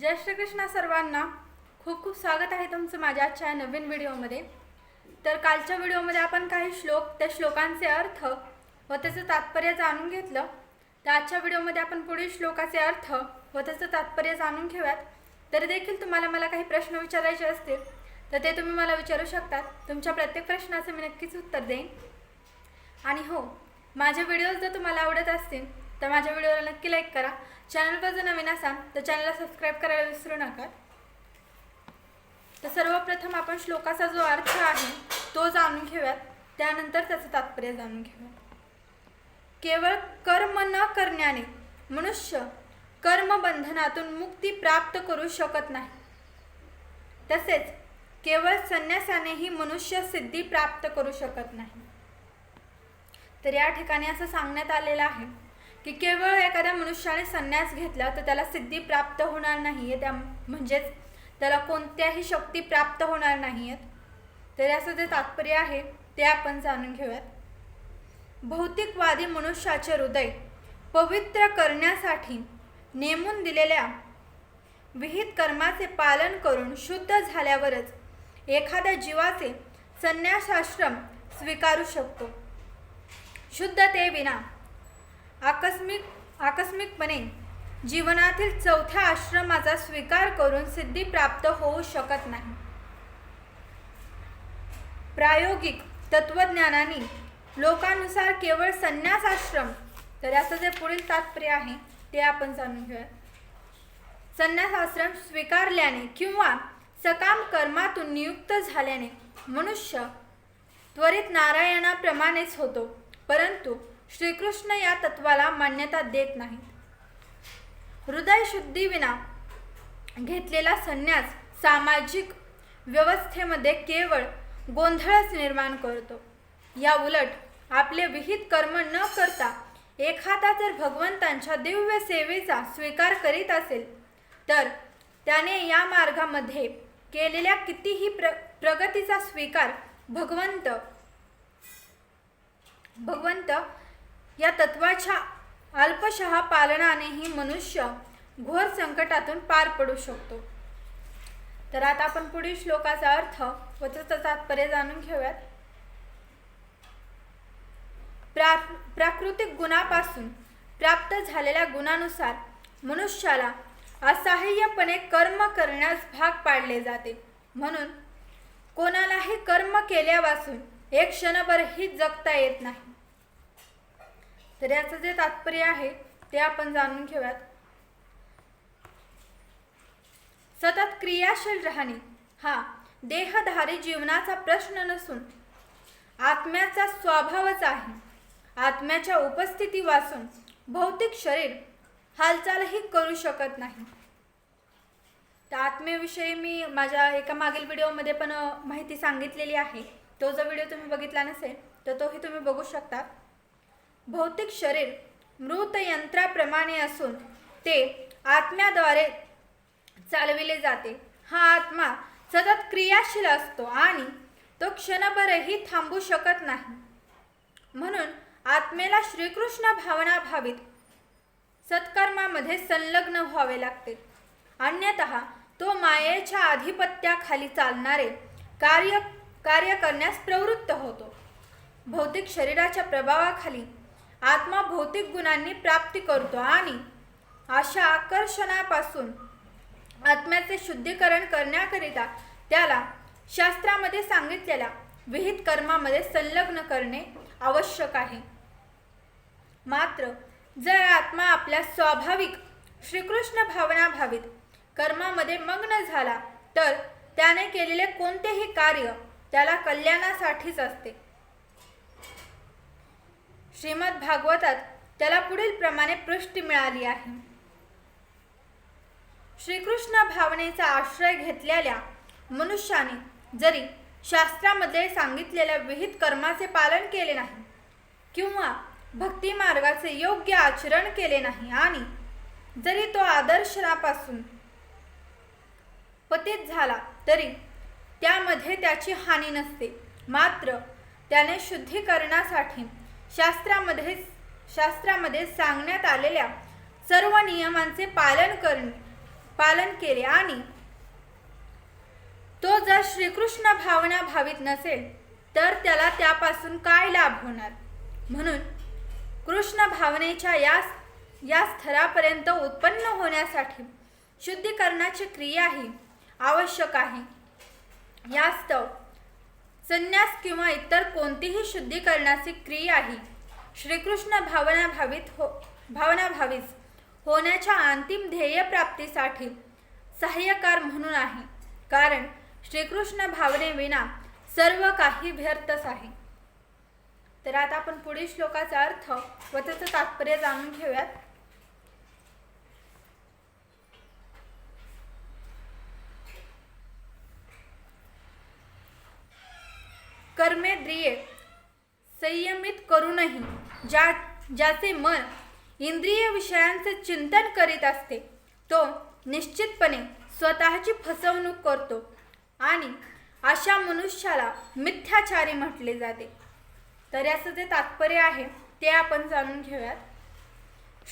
जय श्रीकृष्ण सर्वांना खूप खूप स्वागत आहे तुमचं माझ्या आजच्या या नवीन व्हिडिओमध्ये. तर कालच्या व्हिडिओमध्ये आपण काही श्लोक त्या श्लोकांचे अर्थ व त्याचं तात्पर्य जाणून घेतलं. तर आजच्या व्हिडिओमध्ये आपण पुढील श्लोकाचे अर्थ व त्याचं तात्पर्य जाणून घेऊयात. तरी देखील तुम्हाला मला काही प्रश्न विचारायचे असतील तर ते तुम्ही मला विचारू शकतात. तुमच्या प्रत्येक प्रश्नाचं मी नक्कीच उत्तर देईन. आणि हो माझे व्हिडिओज जर तुम्हाला आवडत असतील तर माझ्या व्हिडिओला नक्की लाईक करा. चॅनलवर जर नवीन असाल तर चॅनलला सबस्क्राईब करायला विसरू नका. तर सर्वप्रथम आपण श्लोकाचा जो अर्थ आहे तो जाणून घेऊयात. त्यानंतर त्याचं तात्पर्य जाणून घेऊयात. केवळ कर्म न करण्याने मनुष्य कर्मबंधनातून मुक्ती प्राप्त करू शकत नाही. तसेच केवळ संन्यासानेही मनुष्य सिद्धी प्राप्त करू शकत नाही. तर या ठिकाणी असं सांगण्यात आलेलं आहे की केवळ एखाद्या मनुष्याने संन्यास घेतला तर त्याला सिद्धी प्राप्त होणार नाही आहे त्या म्हणजेच त्याला कोणत्याही शक्ती प्राप्त होणार नाही आहेत तर याचं जे तात्पर्य आहे ते आपण जाणून घेऊयात. भौतिकवादी मनुष्याचे हृदय पवित्र करण्यासाठी नेमून दिलेल्या विहित कर्माचे पालन करून शुद्ध झाल्यावरच एखाद्या जीवाचे संन्यासाश्रम स्वीकारू शकतो. शुद्धतेविना आकस्मिक आकस्मिकपणे जीवनातील चौथ्या आश्रमाचा स्वीकार करून सिद्धी प्राप्त होऊ शकत नाही. प्रायोगिक तत्वज्ञानाने लोकानुसार केवळ संन्यास आश्रम तर याचं जे पुढील तात्पर्य आहे ते आपण जाणून घेऊया. संन्यास आश्रम स्वीकारल्याने किंवा सकाम कर्मातून नियुक्त झाल्याने मनुष्य त्वरित नारायणाप्रमाणेच होतो परंतु श्रीकृष्ण या तत्वाला मान्यता देत नाहीत. हृदय शुद्धीविना घेतलेला संन्यास सामाजिक व्यवस्थेमध्ये केवळ गोंधळच निर्माण करतो. या उलट आपले विहित कर्म न करता एखादा जर भगवंतांच्या दिव्य सेवेचा स्वीकार करीत असेल तर त्याने या मार्गामध्ये केलेल्या कितीही प्र प्रगतीचा स्वीकार भगवंत भगवंत या तत्वाच्या अल्पशहा पालनानेही मनुष्य घोर संकटातून पार पडू शकतो. तर आता आपण पुढील श्लोकाचा अर्थ व त्याचं तात्पर्य जाणून घेऊयात. प्रा प्राकृतिक गुणापासून प्राप्त झालेल्या गुणानुसार मनुष्याला असहाय्यपणे कर्म करण्यास भाग पाडले जाते. म्हणून कोणालाही कर्म केल्यापासून एक क्षणभरही जगता येत नाही. तर याचं जे तात्पर्य आहे ते आपण जाणून घेऊयात. सतत क्रियाशील राहणे हा देहधारी जीवनाचा प्रश्न नसून आत्म्याचा स्वभावच आहे. आत्म्याच्या उपस्थिती वाचून भौतिक शरीर हालचालही करू शकत नाही. तर आत्म्याविषयी मी माझ्या एका मागील व्हिडिओमध्ये पण माहिती सांगितलेली आहे. तो जो व्हिडिओ तुम्ही बघितला नसेल तर तोही तुम्ही बघू शकता. भौतिक शरीर मृत यंत्राप्रमाणे असून ते आत्म्याद्वारे चालविले जाते. हा आत्मा सतत क्रियाशील असतो आणि तो क्षणभरही थांबू शकत नाही. म्हणून आत्मेला श्रीकृष्ण भावना भावित सत्कर्मामध्ये संलग्न व्हावे लागते. अन्यतः तो मायेच्या आधिपत्याखाली चालणारे कार्य कार्य करण्यास प्रवृत्त होतो. भौतिक शरीराच्या प्रभावाखाली आत्मा भौतिक गुणांनी प्राप्ती करतो आणि अशा आकर्षणापासून आत्म्याचे शुद्धीकरण करण्याकरिता त्याला शास्त्रामध्ये सांगितलेल्या विहित कर्मामध्ये संलग्न करणे आवश्यक आहे. मात्र जर आत्मा आपल्या स्वाभाविक श्रीकृष्ण भावना भावित कर्मामध्ये मग्न झाला तर त्याने केलेले कोणतेही कार्य त्याला कल्याणासाठीच असते. श्रीमद भागवतात त्याला पुढील प्रमाणे पृष्टी मिळाली आहे. श्रीकृष्ण भावनेचा आश्रय घेतलेल्या मनुष्याने जरी शास्त्रामध्ये सांगितलेल्या विहित कर्माचे पालन केले नाही किंवा भक्ती मार्गाचे योग्य आचरण केले नाही आणि जरी तो आदर्शनापासून पतित झाला तरी त्यामध्ये त्याची हानी नसते. मात्र त्याने शुद्धीकरणासाठी शास्त्रामध्ये शास्त्रामध्ये सांगण्यात आलेल्या सर्व नियमांचे पालन करणे पालन केले आणि तो जर श्रीकृष्ण भावना भावित नसेल तर त्याला त्यापासून काय लाभ होणार? म्हणून कृष्ण भावनेच्या या या स्तरापर्यंत उत्पन्न होण्यासाठी शुद्धीकरणाची क्रिया ही आवश्यक आहे. यास्तव संन्यास किंवा इतर कोणतीही शुद्धीकरणाची क्रिया ही श्रीकृष्ण भावनाभावित हो भावनाभावीस होण्याच्या अंतिम ध्येय प्राप्तीसाठी सहाय्यकार म्हणून आहे. कारण श्रीकृष्ण भावनेविना सर्व काही व्यर्थच आहे. तर आता आपण पुढील श्लोकाचा अर्थ व त्याचं तात्पर्य जाणून घेऊयात. कर्मेंद्रिये संयमित करूनही ज्या ज्याचे मन इंद्रिय विषयांचे चिंतन करीत असते तो निश्चितपणे स्वतःची फसवणूक करतो आणि अशा मनुष्याला मिथ्याचारी म्हटले जाते. तर याचं जे तात्पर्य आहे ते आपण जाणून घेऊयात.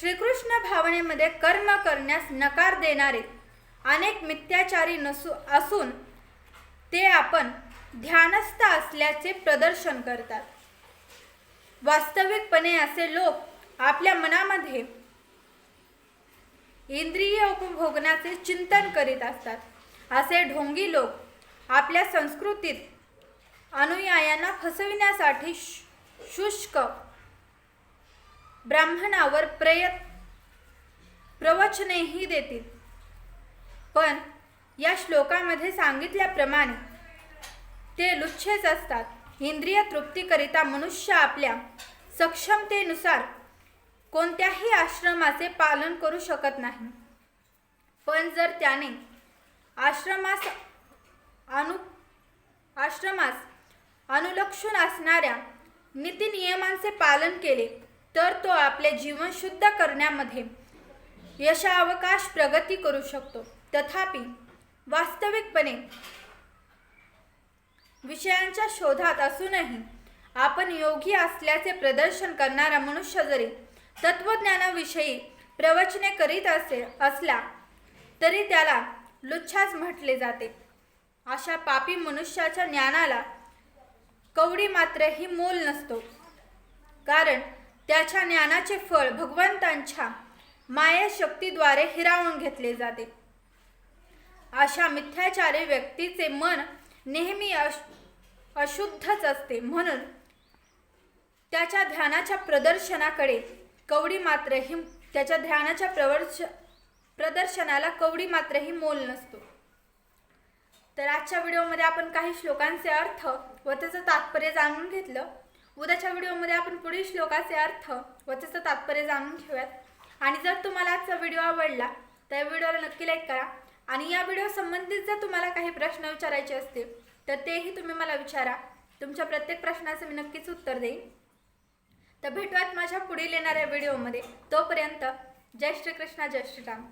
श्रीकृष्ण भावनेमध्ये कर्म करण्यास नकार देणारे अनेक मिथ्याचारी नसू असून ते आपण ध्यानस्थ असल्याचे प्रदर्शन करतात. वास्तविकपणे असे लोक आपल्या मनामध्ये इंद्रिय उपभोगण्याचे चिंतन करीत असतात. असे ढोंगी लोक आपल्या संस्कृतीत अनुयायांना फसविण्यासाठी शु- शुष्क ब्राह्मणावर प्रयत प्रवचनेही देतील. पण या श्लोकामध्ये सांगितल्याप्रमाणे ते लुच्छेच असतात. इंद्रिय तृप्तीकरिता मनुष्य आपल्या सक्षमतेनुसार कोणत्याही आश्रमाचे पालन करू शकत नाही. पण जर त्याने आश्रमास अनु आश्रमास अनुलक्षून असणाऱ्या नीतिनियमांचे पालन केले तर तो आपले जीवन शुद्ध करण्यामध्ये यशावकाश प्रगती करू शकतो. तथापि वास्तविकपणे विषयांच्या शोधात असूनही आपण योगी असल्याचे प्रदर्शन करणारा मनुष्य जरी तत्वज्ञानाविषयी प्रवचने करीत असे असला तरी त्याला लुच्छाच म्हटले जाते. अशा पापी मनुष्याच्या ज्ञानाला कवडी मात्रही मोल नसतो. कारण त्याच्या ज्ञानाचे फळ भगवंतांच्या माया शक्तीद्वारे हिरावून घेतले जाते. अशा मिथ्याचारी व्यक्तीचे मन नेहमी अश अशुद्धच असते. म्हणून त्याच्या ध्यानाच्या प्रदर्शनाकडे कवडी मात्र ही त्याच्या ध्यानाच्या प्रवर्श प्रदर्शनाला कवडी मात्रही मोल नसतो. तर आजच्या व्हिडिओमध्ये आपण काही श्लोकांचे अर्थ व त्याचं तात्पर्य जाणून घेतलं. उद्याच्या व्हिडिओमध्ये आपण पुढील श्लोकाचे अर्थ व त्याचं तात्पर्य जाणून घेऊयात. आणि जर तुम्हाला आजचा व्हिडिओ आवडला तर व्हिडिओला नक्की लाईक करा. आणि या व्हिडिओ संबंधित जर तुम्हाला काही प्रश्न विचारायचे असतील तर तेही तुम्ही मला विचारा. तुमच्या प्रत्येक प्रश्नाचं मी नक्कीच उत्तर देईन. तर भेटूयात माझ्या पुढील येणाऱ्या व्हिडिओमध्ये तोपर्यंत जय श्रीकृष्णा जय श्रीराम.